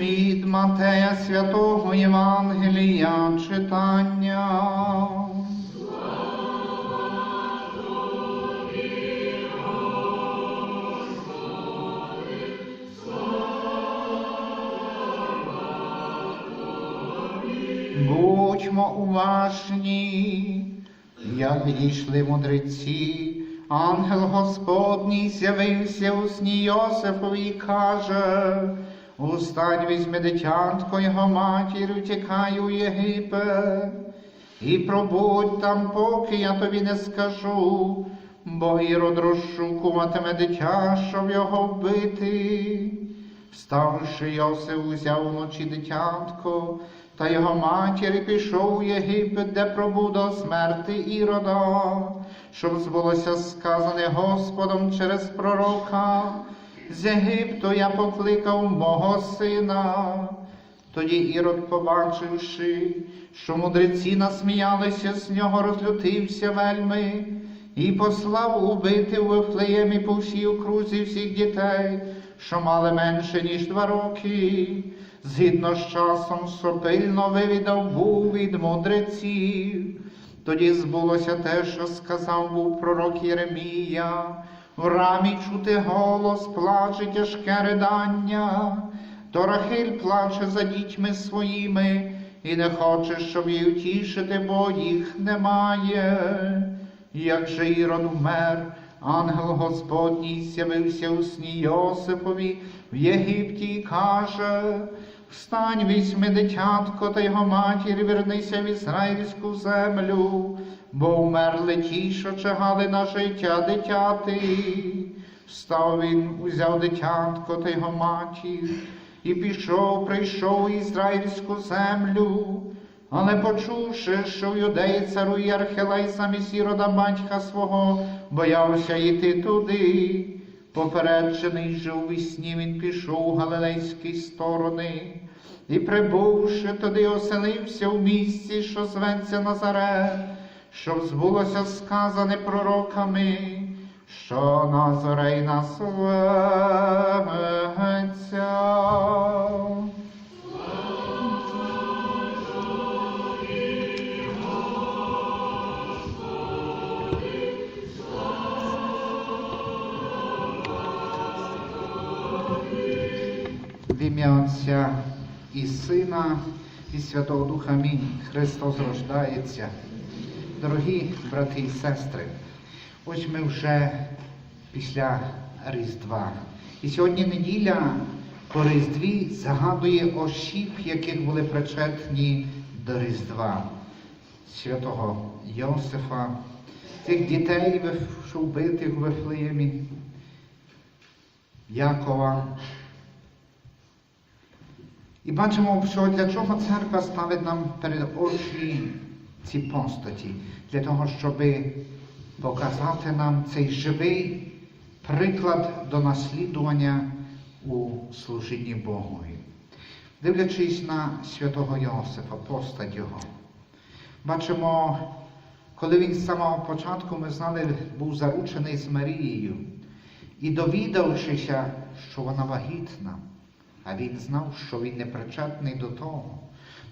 Від Матея Святого Євангелія читання. Будьмо уважні, як відійшли мудреці, ангел Господній з'явився у сні Йосифові і каже, Устань візьми дитятко його матір, утікай у Єгипет, і пробудь там, поки я тобі не скажу, бо Ірод розшукуватиме дитя, щоб його вбити. Вставши Йосиф, узяв уночі дитятко та його матір пішов у Єгипет, де пробув до смерти Ірода, щоб збулося сказане Господом через пророка. З Єгипту я покликав мого сина. Тоді Ірод, побачивши, що мудреці насміялися з нього, розлютився вельми і послав убити в Вифлеємі по всій окрузі всіх дітей, що мали менше, ніж два роки, згідно з часом, що пильно вивідав був від мудреців. Тоді збулося те, що сказав був пророк Єремія, в рамі чути голос, плаче тяжке ридання, то Рахиль плаче за дітьми своїми і не хоче, щоб її втішити, бо їх немає. Як же Ірод вмер, ангел Господній з'явився у сні Йосипові в Єгипті і каже, Встань, візьми дитятко та його матір, вернися в ізраїльську землю, бо вмерли ті, що чагали на життя дитяти. Встав він, узяв дитятко та його матір, і пішов, прийшов у ізраїльську землю. Але почувши, що в юдеї царує Архелай замість Ірода батька свого, боявся йти туди. Попереджений же у вісні він пішов у галилейські сторони, і, прибувши туди, оселився в місці, що зветься Назарет, щоб збулося сказане пророками, що Назарей назветься. В ім'я Отця і Сина, і Святого Духа Амінь. Христос рождається. Дорогі брати і сестри, ось ми вже після Різдва. І сьогодні неділя по Різдві загадує осіб, яких були причетні до Різдва. Святого Йосифа, тих дітей, що вбитих у Вифлеємі, Якова, і бачимо, що для чого церква ставить нам перед очі ці постаті, для того, щоб показати нам цей живий приклад до наслідування у служінні Богові. Дивлячись на святого Йосифа, постать його, бачимо, коли він з самого початку, ми знали, був заручений з Марією, і довідавшися, що вона вагітна. А він знав, що він не причетний до того,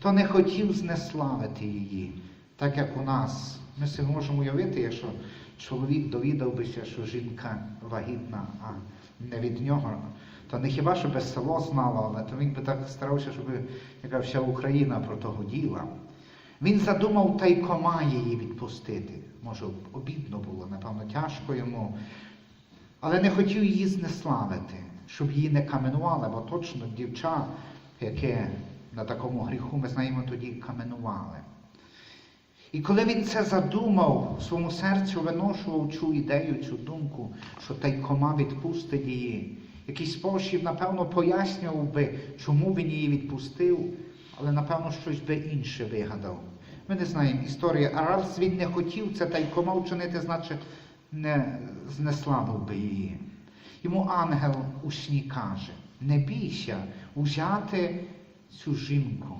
то не хотів знеславити її, так як у нас. Ми собі можемо уявити, якщо чоловік довідав бися, що жінка вагітна, а не від нього, то не хіба що би село знало, але то він би так старався, щоб яка вся Україна про того діла. Він задумав тайкома її відпустити. Може, обідно було, напевно, тяжко йому, але не хотів її знеславити щоб її не каменували, бо точно дівча, яке на такому гріху, ми знаємо, тоді каменували. І коли він це задумав, в своєму серцю виношував цю ідею, цю думку, що тайкома відпустить її, якийсь спосіб, напевно, пояснював би, чому він її відпустив, але, напевно, щось би інше вигадав. Ми не знаємо історії, а раз він не хотів це тайкома вчинити, значить не знеславив би її. Йому ангел у сні каже, не бійся узяти цю жінку,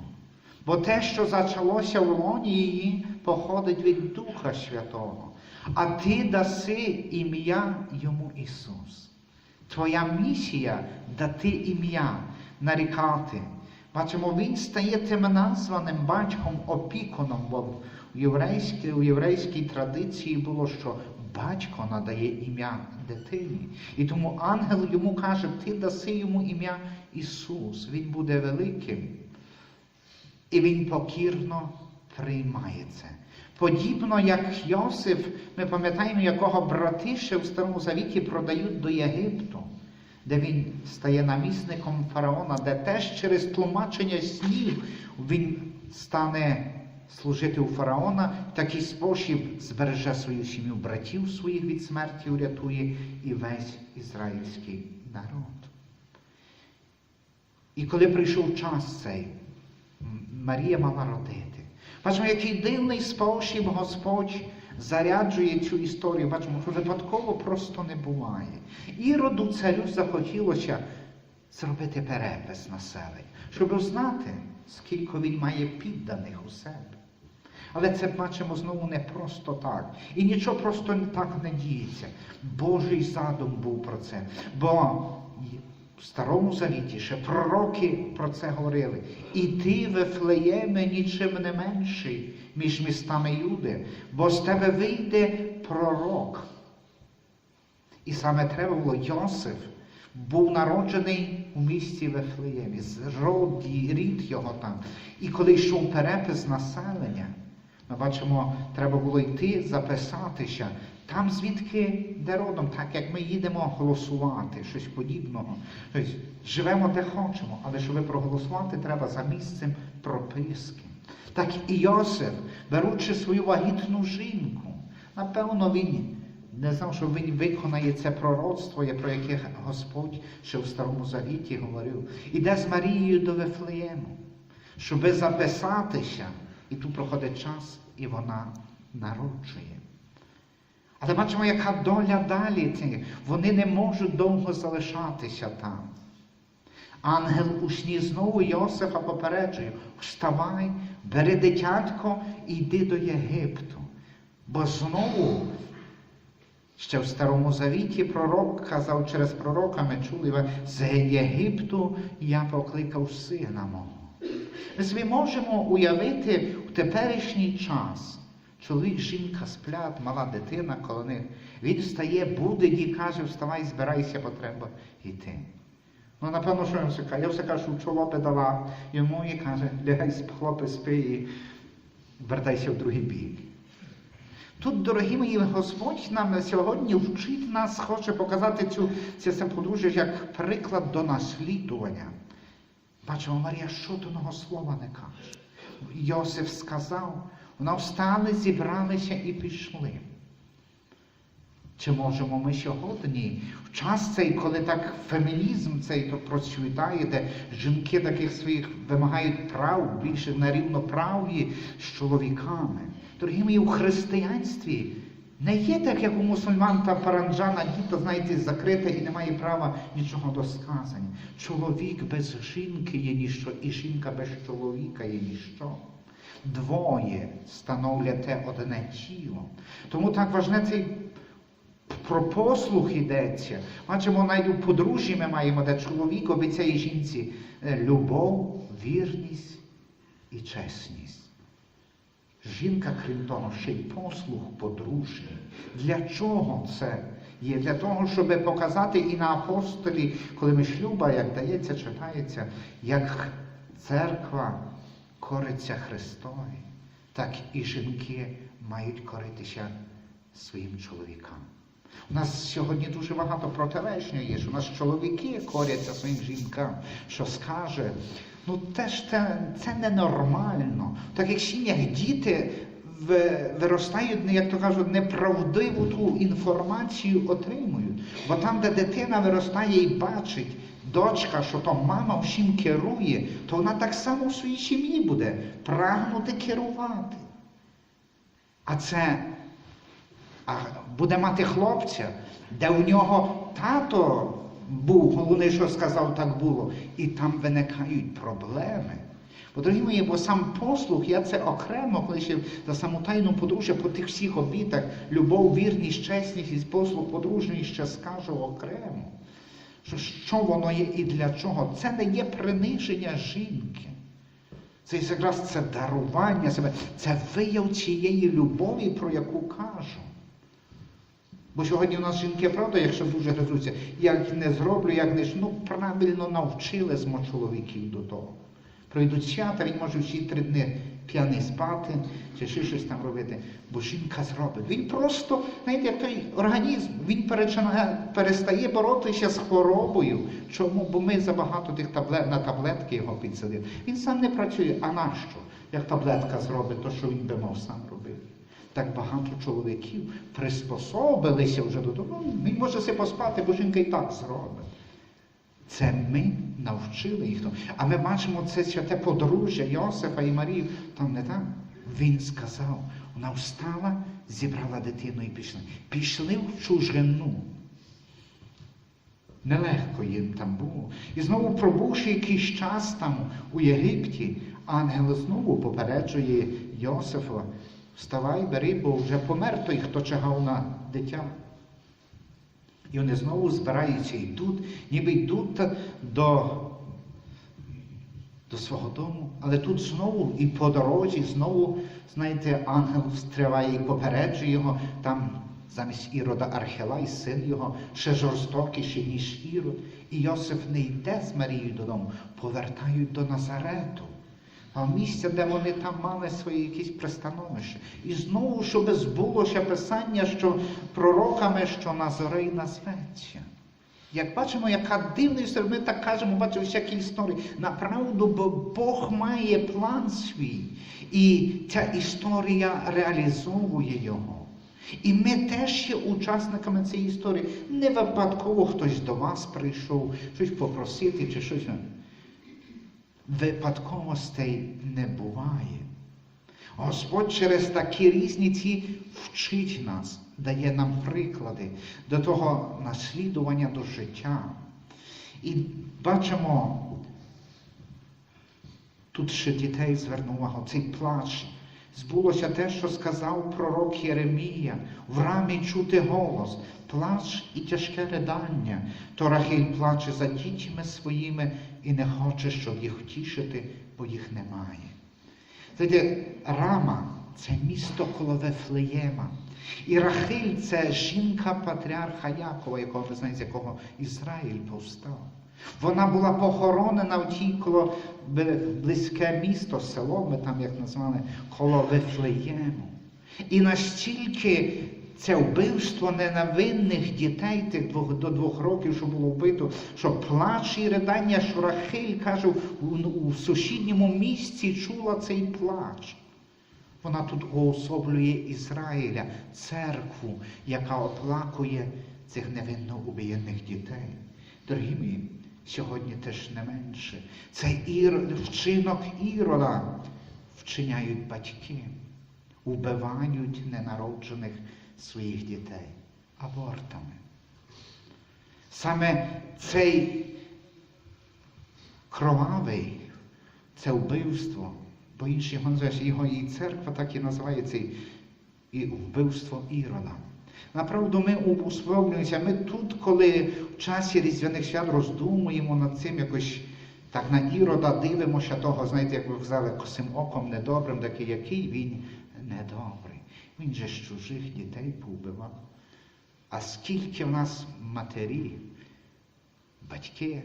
бо те, що зачалося в лоні її, походить від Духа Святого, а ти даси ім'я йому Ісус. Твоя місія дати ім'я, нарікати. Бачимо, він стає тим названим батьком опікуном, бо в єврейській, у єврейській традиції було, що батько надає ім'я дитині. І тому ангел йому каже, ти даси йому ім'я Ісус, він буде великим. І він покірно приймає це. Подібно як Йосиф, ми пам'ятаємо, якого брати ще в Старому Завіті продають до Єгипту, де він стає намісником фараона, де теж через тлумачення снів він стане служити у фараона, такий спосіб збереже свою сім'ю братів своїх від смерті урятує і весь ізраїльський народ. І коли прийшов час цей, Марія мала родити. Бачимо, який дивний спосіб Господь заряджує цю історію. Бачимо, що випадково просто не буває. Іроду царю захотілося зробити перепис населення, щоб знати, скільки він має підданих у себе. Але це бачимо знову не просто так. І нічого просто так не діється. Божий задум був про це. Бо в Старому Завіті ще пророки про це говорили. І ти, Вифлеєме, нічим не менший між містами Юди, бо з тебе вийде пророк. І саме треба було Йосиф був народжений у місті Вифлеємі, з роді, рід його там. І коли йшов перепис населення, ми бачимо, треба було йти записатися там, звідки де родом, так як ми їдемо голосувати, щось подібного. Тобто, живемо де хочемо, але щоб проголосувати, треба за місцем прописки. Так і Йосиф, беручи свою вагітну жінку, напевно, він не знав, що він виконає це пророцтво, про яке Господь ще в Старому Завіті говорив. Іде з Марією до Вифлеєму, щоби записатися. І тут проходить час, і вона народжує. Але бачимо, яка доля далі. Вони не можуть довго залишатися там. Ангел у сні знову Йосифа попереджує, вставай, бери дитятко і йди до Єгипту. Бо знову, ще в Старому Завіті пророк казав через пророка, ми чули, з Єгипту я покликав сина мого. Ми можемо уявити в теперішній час. Чоловік, жінка сплять, мала дитина коло них. Він встає, буде і каже, вставай, збирайся, бо треба йти. Ну, напевно, що він все каже? Я все кажу, що чолопи дала йому і каже, лягай хлопець, спи і вертайся в другий бік. Тут, дорогі мої, Господь нам сьогодні вчить нас, хоче показати цю, це, подружжя як приклад до наслідування. Бачимо, Марія жодного слова не каже. Йосиф сказав, вона встали, зібралися і пішли. Чи можемо ми сьогодні, в час цей, коли так фемінізм цей то процвітає, де жінки таких своїх вимагають прав, більше на рівноправ'ї з чоловіками. Дорогі мої, у християнстві не є так, як у мусульман та паранджана, діто, знаєте, закрите і не має права нічого до сказання. Чоловік без жінки є ніщо, і жінка без чоловіка є ніщо. Двоє становлять те одне тіло. Тому так важне цей про послух йдеться. Бачимо, навіть у подружжі ми маємо, де чоловік обіцяє жінці е, любов, вірність і чесність. Жінка, крім того, ще й послух подружній. Для чого це є? Для того, щоб показати і на апостолі, коли ми шлюба, як дається, читається, як церква кориться Христові, так і жінки мають коритися своїм чоловікам. У нас сьогодні дуже багато протиречення є, що у нас чоловіки коряться своїм жінкам, що скаже, ну теж це, це ненормально. Так як сім'ях діти виростають, як то кажуть, неправдиву ту інформацію отримують. Бо там, де дитина виростає і бачить, дочка, що то мама всім керує, то вона так само в своїй сім'ї буде прагнути керувати. А це а буде мати хлопця, де у нього тато був, головне, що сказав, так було, і там виникають проблеми. Бо, дорогі мої, бо сам послух, я це окремо, ще за саму тайну подружжя по тих всіх обітах, любов, вірність, чесність і послуг подружній ще скажу окремо. Що, воно є і для чого? Це не є приниження жінки. Це якраз це дарування себе, це вияв цієї любові, про яку кажу. Бо сьогодні у нас жінки, правда, якщо дуже гризуться, як не зроблю, як не ж, ну правильно навчили змо чоловіків до того. Пройдуть свята, він може всі три дні п'яний спати чи ще щось там робити. Бо жінка зробить. Він просто, знаєте, як той організм, він перестає боротися з хворобою. Чому? Бо ми забагато тих таблет на таблетки його підсадили. Він сам не працює. А нащо? Як таблетка зробить, то що він би мав сам робити? Так багато чоловіків приспособилися вже до того. Він може себе поспати, бо жінка і так зробить. Це ми навчили їх. А ми бачимо це святе подружжя Йосифа і Марії. Там не так. Він сказав, вона встала, зібрала дитину і пішла. Пішли в чужину. Нелегко їм там було. І знову пробувши якийсь час там у Єгипті, ангел знову попереджує Йосифа, вставай, бери, бо вже помер той, хто чекав на дитя. І вони знову збираються і йдуть, ніби йдуть до, до свого дому. Але тут знову і по дорозі, знову, знаєте, ангел стриває і попереджує його, там замість Ірода Архелай, син його, ще жорстокіший, ніж Ірод. І Йосиф не йде з Марією додому, повертають до Назарету. А місця, де вони там мали своє якісь пристановище. І знову, щоб збулося писання, що пророками, що Назарей назветься. Як бачимо, яка дивна історія, ми так кажемо, бачимо всякі історії. Направду, бо Бог має план свій. І ця історія реалізовує його. І ми теж є учасниками цієї історії. Не випадково хтось до вас прийшов, щось попросити чи щось. Випадковостей не буває. Господь через такі різниці вчить нас, дає нам приклади до того наслідування до життя. І бачимо, тут ще дітей звернув увагу, цей плач. Збулося те, що сказав пророк Єремія, в рамі чути голос, плач і тяжке ридання. То Рахиль плаче за дітьми своїми і не хоче, щоб їх втішити, бо їх немає. Знаєте, Рама це місто коло Вифлеєма. І Рахиль це жінка патріарха Якова, якого ви знаєте, з якого Ізраїль повстав. Вона була похоронена в тій коло близьке місто, село, ми там як назвали, коло Вифлеєму. І настільки це вбивство ненавинних дітей тих двох, до двох років, що було вбито, що плач і ридання, що Рахиль, каже, у, у сусідньому місці чула цей плач. Вона тут уособлює Ізраїля, церкву, яка оплакує цих невинно убієнних дітей. Дорогі мої, сьогодні теж не менше. Цей ір... вчинок ірода вчиняють батьки, вбивають ненароджених своїх дітей абортами. Саме цей кровавий, це вбивство, бо інші його називають, його і церква так і називає цей і вбивство ірода. Направду, ми усвідомлюємося, ми тут, коли в часі Різдвяних свят роздумуємо над цим якось так на ірода дивимося того, знаєте, як ви казали, косим оком недобрим, такий, який він недобрий. Він же з чужих дітей повбивав. А скільки в нас матері, батьки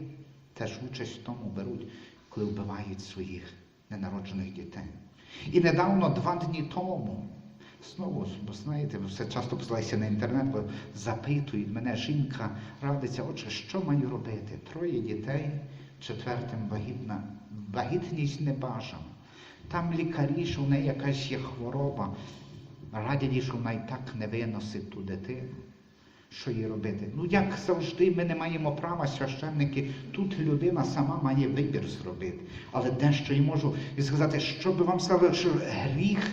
теж участь в тому беруть, коли вбивають своїх ненароджених дітей. І недавно, два дні тому, знову, бо знаєте, все часто посилаєтеся на інтернет, бо запитують мене, жінка радиться, отже, що маю робити? Троє дітей, четвертим вагітна. Вагітність не бажана. Там лікарі, що в неї якась є хвороба, радять, що вона і так не виносить ту дитину. Що їй робити? Ну, як завжди, ми не маємо права, священники, тут людина сама має вибір зробити. Але дещо я можу і сказати, що би вам сказали, що гріх,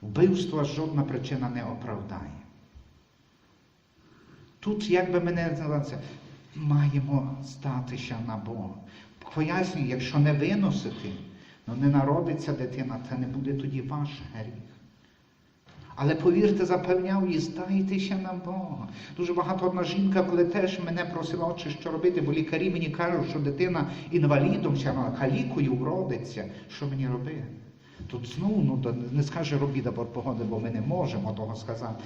вбивства жодна причина не оправдає. Тут, як би мене називали, маємо статися на Бога. Пояснюю, якщо не виносити, ну не народиться дитина, це не буде тоді ваш гріх. Але повірте, запевняв її, здайтеся на Бога. Дуже багато одна жінка, коли теж мене просила, отче, що робити, бо лікарі мені кажуть, що дитина інвалідом калікою вродиться. Що мені робити? Тут знову ну, не скаже робіт або погоди, бо ми не можемо того сказати.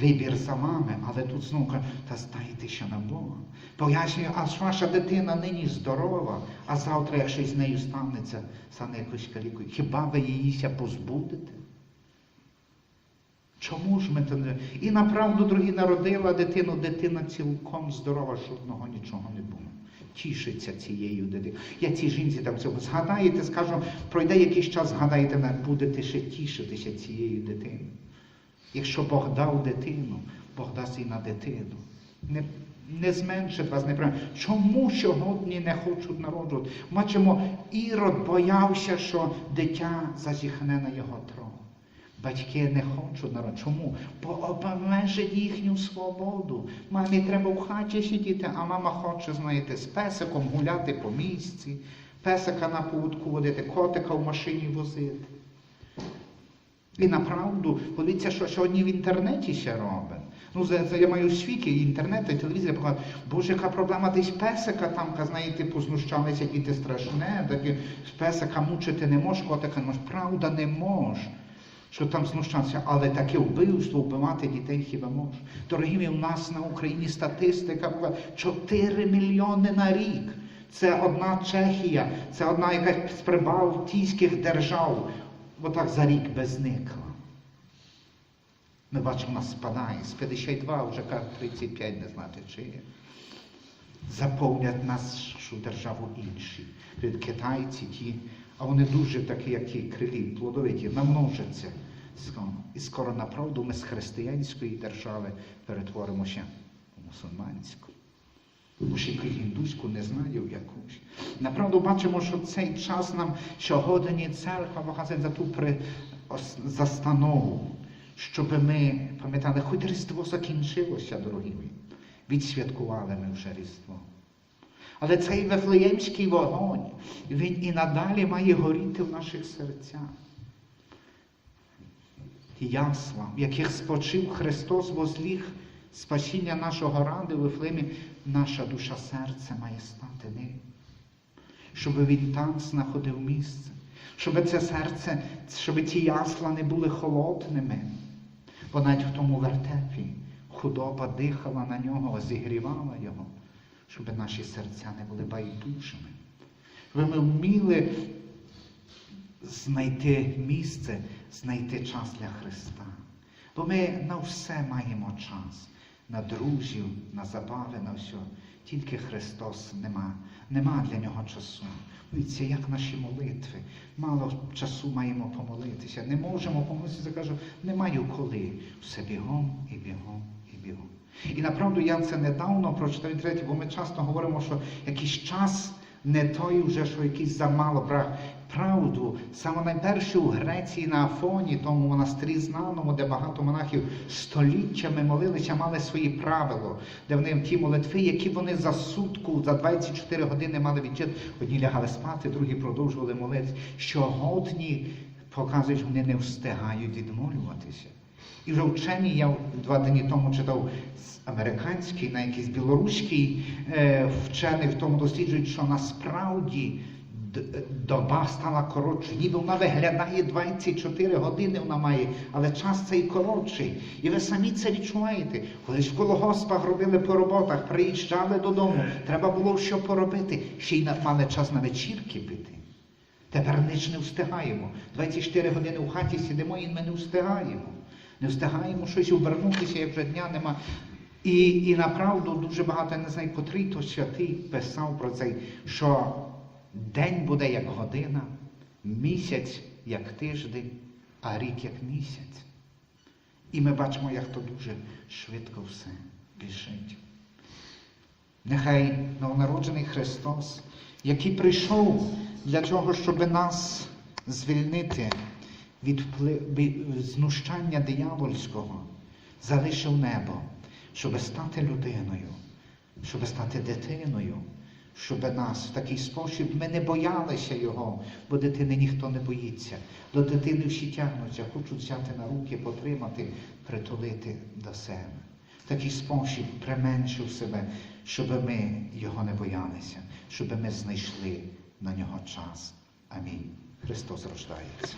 Вибір за вами, але тут знову каже, та здайтеся на Бога. Пояснюю, а ваша дитина нині здорова, а завтра, як щось з нею станеться, стане якось калікою. Хіба ви їїся позбудете? Чому ж ми то не. І направду, дорогі, народила дитину, дитина цілком здорова, жодного нічого не було. Тішиться цією дитиною. Я цій жінці так цього згадаєте, скажу, пройде якийсь час, згадаєте, будете ще тішитися цією дитиною. Якщо Бог дав дитину, Бог дасть і на дитину. Не, не зменшить вас, не прям. Чому сьогодні не хочуть народжувати? Бачимо, Ірод боявся, що дитя зазіхне на його трон. Батьки не хочуть народжувати. Чому? Бо обмежить їхню свободу. Мамі треба в хаті сидіти, а мама хоче, знаєте, з песиком гуляти по місці, песика на поводку водити, котика в машині возити. І направду, подивіться, що сьогодні в інтернеті ще робить. Ну, за, за, я маю свіки, інтернет, і телевізія показує, боже, яка проблема десь песика там, знаєте, познущалися, діти страшне, такі песика мучити не можеш, котика не можеш. Правда, не можеш. Що там знущатися, але таке вбивство, вбивати дітей хіба може. Дорогі у нас на Україні статистика була 4 мільйони на рік. Це одна Чехія, це одна якась з прибалтійських держав. Отак за рік би зникла. Ми бачимо, нас спадає. З 52 вже як 35, не знати чи є. Заповнять нашу державу інші. Від китайці ті, а вони дуже такі, як ті крилі, плодовиті, намножаться. І скоро направду ми з християнської держави перетворимося у мусульманську. Може, і індуську не знаю якусь. Направду бачимо, що цей час нам сьогодні церква показує за ту при... застанову, щоб ми пам'ятали, хоч Різдво закінчилося, дорогі. Відсвяткували ми вже Різдво. Але цей Вифлеємський вогонь, він і надалі має горіти в наших серцях. Ясла, в яких спочив Христос возліг спасіння нашого ради в Вифлеємі, наша душа серце має стати ним. Щоб він там знаходив місце, щоб це серце, щоб ті ясла не були холодними. Бо навіть в тому вертепі худоба дихала на нього, зігрівала його, щоб наші серця не були байдужими. Щоб ми вміли знайти місце, знайти час для Христа. Бо ми на все маємо час, на друзів, на забави, на все. Тільки Христос нема, нема для нього часу. Дивіться, як наші молитви. Мало часу маємо помолитися. Не можемо помолитися, кажу, не маю коли. Все бігом і бігом і бігом. І направду я це недавно прочитав третє, бо ми часто говоримо, що якийсь час не той вже, що якийсь замало брак. Правду, саме найперше у Греції на Афоні, тому монастирі знаному, де багато монахів століттями молилися, мали свої правила, де вони ті молитви, які вони за сутку, за 24 години мали відчити. Одні лягали спати, другі продовжували молитися. Щогодні, показують, вони не встигають відмолюватися. І вже вчені, я два дні тому читав з американський, на якийсь білоруський е, вчений в тому досліджують, що насправді доба стала коротше. Ніби вона виглядає 24 години, вона має, але час цей коротший. І ви самі це відчуваєте. Колись в колгоспах робили по роботах, приїжджали додому, треба було що поробити. Ще й мали час на вечірки піти. Тепер ніч не встигаємо. 24 години в хаті сидимо і ми не встигаємо. Не встигаємо щось обернутися, як вже дня нема. І, і направду дуже багато, я не знаю, котрий то святий писав про це, що день буде як година, місяць як тиждень, а рік як місяць. І ми бачимо, як то дуже швидко все біжить. Нехай новонароджений Христос, який прийшов для того, щоб нас звільнити від знущання диявольського, залишив небо, щоб стати людиною, щоб стати дитиною, щоб нас в такий спосіб ми не боялися його, бо дитини ніхто не боїться. До дитини всі тягнуться, хочуть взяти на руки, потримати, притулити до себе. Такий спосіб применшив себе, щоб ми його не боялися, щоб ми знайшли на нього час. Амінь. Христос рождається.